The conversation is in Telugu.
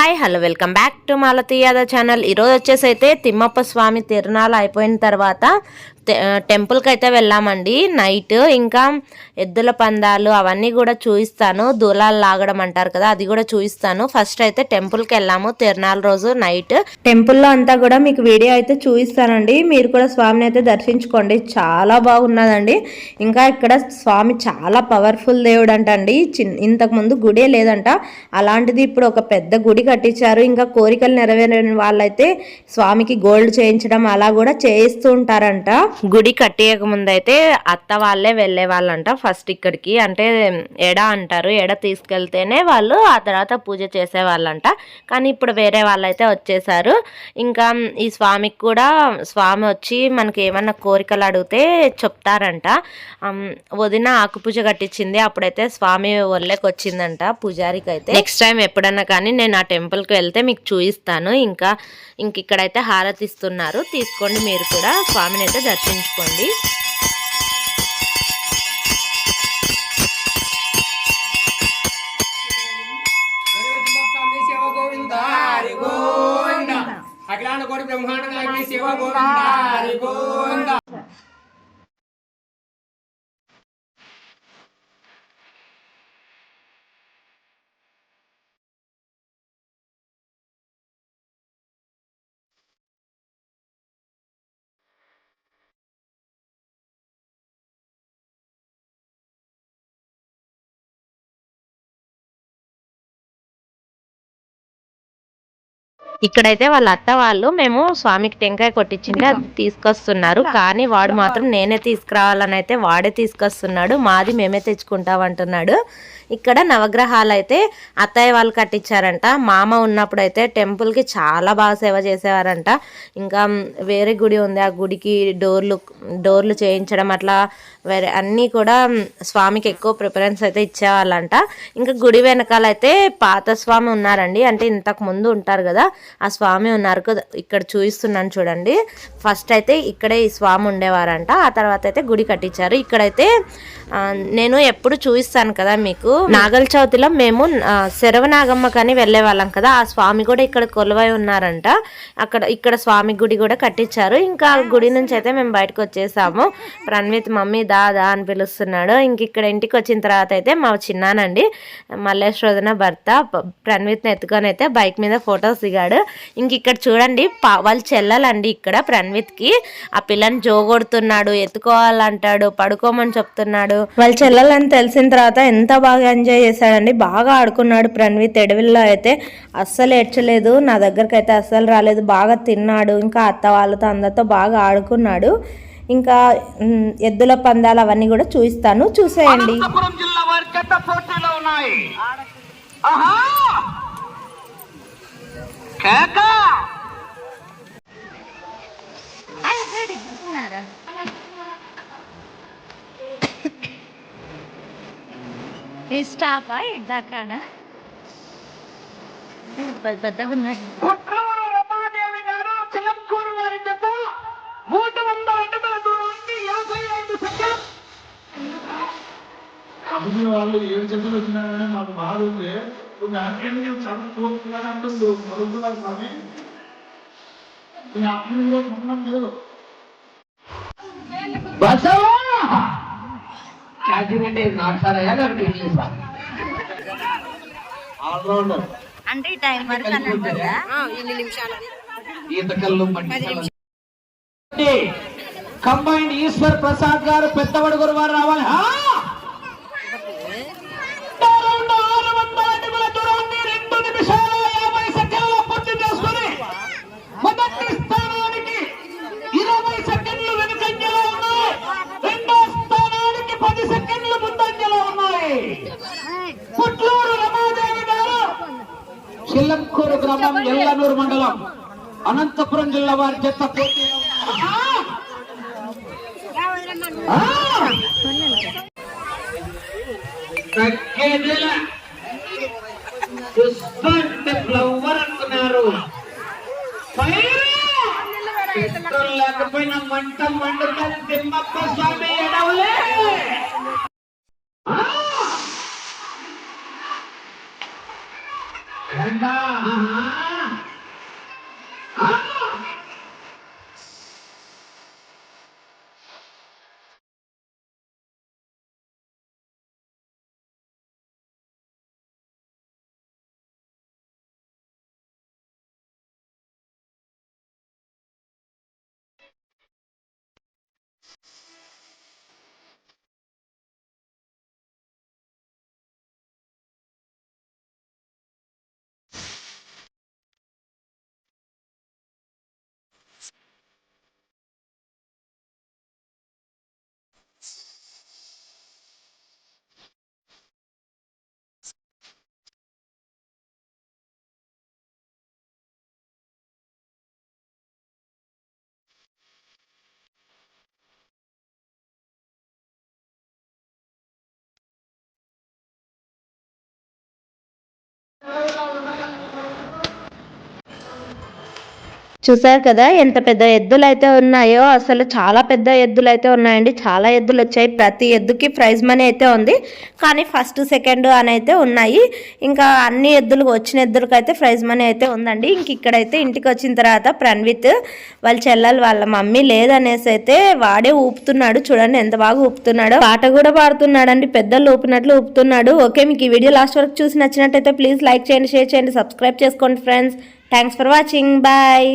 Hi hello welcome back to Malathi Yadav channel. ఈరోజు వచ్చేసి అయితే తిమ్మప్ప స్వామి తిరునాళ్ళు అయిపోయిన తర్వాత టెంపుల్కి అయితే వెళ్ళామండి. నైట్ ఇంకా ఎద్దుల పందాలు అవన్నీ కూడా చూపిస్తాను దూలాలు లాగడం అంటారు కదా అది కూడా చూపిస్తాను ఫస్ట్ అయితే టెంపుల్కి వెళ్ళాము. తిరునాళ్ళ రోజు నైట్. టెంపుల్లో అంతా కూడా మీకు వీడియో అయితే చూపిస్తానండి మీరు కూడా స్వామిని అయితే దర్శించుకోండి. చాలా బాగున్నదండి. ఇంకా ఇక్కడ స్వామి చాలా పవర్ఫుల్ దేవుడు అంట అండి చిన్ ఇంతకు ముందు గుడే లేదంట. అలాంటిది ఇప్పుడు ఒక పెద్ద గుడి కట్టించారు. ఇంకా కోరికలు నెరవేరని వాళ్ళైతే స్వామికి గోల్డ్ చేయించడం అలా కూడా చేయిస్తూ ఉంటారంట. గుడి కట్టేయక ముందు అయితే అత్త వాళ్ళే వెళ్ళే వాళ్ళంట ఫస్ట్ ఇక్కడికి. అంటే ఎడ అంటారు? ఎడ తీసుకెళ్తేనే వాళ్ళు ఆ తర్వాత పూజ చేసే వాళ్ళంట. కానీ ఇప్పుడు వేరే వాళ్ళైతే వచ్చేసారు. ఇంకా ఈ స్వామికి కూడా స్వామి వచ్చి మనకి ఏమన్నా కోరికలు అడిగితే చెప్తారంట. వదిన ఆకు పూజ కట్టించింది. అప్పుడైతే స్వామి ఒళ్ళకి వచ్చిందంట పూజారికి అయితే నెక్స్ట్ టైం ఎప్పుడన్నా కానీ నేను ఆ టెంపుల్కి వెళ్తే మీకు చూపిస్తాను ఇంకా ఇంక ఇక్కడైతే హారతి ఇస్తున్నారు. తీసుకోండి మీరు కూడా. స్వామిని అయితే పట్టించుకోండి అఖిలాండ కోటి బ్రహ్మాండ నాయకుడి శివ గోవింద. ఇక్కడైతే వాళ్ళ అత్త వాళ్ళు మేము స్వామికి టెంకాయ కొట్టించింటే అది తీసుకొస్తున్నారు. కానీ వాడు మాత్రం నేనే తీసుకురావాలని అయితే వాడే తీసుకొస్తున్నాడు మాది మేమే తెచ్చుకుంటాం అంటున్నాడు ఇక్కడ నవగ్రహాలు అయితే అత్తయ్య వాళ్ళు కట్టించారంట. మామ ఉన్నప్పుడు అయితే టెంపుల్కి చాలా బాగా సేవ చేసేవారంట. ఇంకా వేరే గుడి ఉంది. ఆ గుడికి డోర్లు డోర్లు చేయించడం అట్లా వేరే అన్నీ కూడా స్వామికి ఎక్కువ ప్రిఫరెన్స్ అయితే ఇచ్చేవాళ్ళంట. ఇంకా గుడి వెనకాల అయితే పాత స్వామి ఉన్నారండి. అంటే ఇంతకు ముందు ఉంటారు కదా ఆ స్వామి ఉన్నారు కదా ఇక్కడ చూపిస్తున్నాను చూడండి. ఫస్ట్ అయితే ఇక్కడే ఈ స్వామి ఉండేవారంట. ఆ తర్వాత అయితే గుడి కట్టించారు. ఇక్కడైతే నేను ఎప్పుడు చూపిస్తాను కదా మీకు. నాగల చవితిలో మేము ఆ, శరవనాగమ్మ వెళ్ళే వాళ్ళం కదా ఆ స్వామి కూడా ఇక్కడ కొలువై ఉన్నారంట. అక్కడ ఇక్కడ స్వామి గుడి కూడా కట్టించారు. ఇంకా గుడి నుంచి అయితే మేము బయటకు వచ్చేసాము. ప్రణవిత్ మమ్మీ దా దా అని పిలుస్తున్నాడు. ఇంక ఇక్కడ ఇంటికి వచ్చిన తర్వాత అయితే మా చిన్నానండి మల్లేశ్వరదన భర్త ప్రణవిత్ ప్రణవిత్ని ఎత్తుకొని అయితే బైక్ మీద ఫొటోస్ దిగాడు. ఇంక ఇక్కడ చూడండి వాళ్ళు చెల్లలండి ఇక్కడ ప్రణవిత్కి ఆ పిల్లని జోగొడుతున్నాడు ఎత్తుకోవాలంటాడు పడుకోమని చెప్తున్నాడు. వాళ్ళ చెల్లలని తెలిసిన తర్వాత ఎంత బాగా ఎంజాయ్ చేశాడండి. బాగా ఆడుకున్నాడు ప్రణవిత్ ఎడవిల్లో అయితే అస్సలు ఏడ్చలేదు. నా దగ్గరికి అయితే అస్సలు రాలేదు. బాగా తిన్నాడు. ఇంకా అత్త వాళ్ళతో అందరితో బాగా ఆడుకున్నాడు. ఇంకా ఎద్దుల పందాలు అవన్నీ కూడా చూపిస్తాను. చూసేయండి. ఉన్నాయి. యాభై ఐదు సెకండ్ కంపెనీ వాళ్ళు ఏం కానీ మాకు బాధ ఉంది. అంటుంది మరుగుతున్నారు స్వామి. మీ లేదు బసవా! ఆల్రౌండర్ అంటే టైం ఈత కళ్ళు కంబైండ్ ఈశ్వర్ ప్రసాద్ గారు పెద్దవడుగురు వారు రావాలి. చిల్లంకూరు గ్రామం ఎల్లనూరు మండలం. అనంతపురం జిల్లా వారి చెత్త. చూస్తుంటే ఫ్లవర్! పెట్రోల్ లేకపోయినా మంట మండుతుంది తిమ్మప్ప స్వామి ఎడవలే చూసారు కదా ఎంత పెద్ద ఎద్దులు అయితే ఉన్నాయో అసలు చాలా పెద్ద ఎద్దులు అయితే ఉన్నాయండి. చాలా ఎద్దులు వచ్చాయి. ప్రతి ఎద్దుకి ప్రైజ్ మనీ అయితే ఉంది. కానీ ఫస్ట్ సెకండ్ అని అయితే ఉన్నాయి. ఇంకా అన్ని ఎద్దులు వచ్చిన ఎద్దులకి అయితే ప్రైజ్ మనీ అయితే ఉందండి. ఇంక ఇక్కడైతే ఇంటికి వచ్చిన తర్వాత ప్రణవిత్ వాళ్ళ చెల్లెలు వాళ్ళ మమ్మీ లేదనేసి అయితే వాడే ఊపుతున్నాడు. చూడండి ఎంత బాగా ఊపుతున్నాడో. పాట కూడా పాడుతున్నాడండి. పెద్దలు ఊపినట్లు ఊపుతున్నాడు. ఓకే మీకు ఈ వీడియో లాస్ట్ వరకు చూసి నచ్చినట్టయితే ప్లీజ్ లైక్ చేయండి షేర్ చేయండి సబ్స్క్రైబ్ చేసుకోండి friends. Thanks for watching. Bye.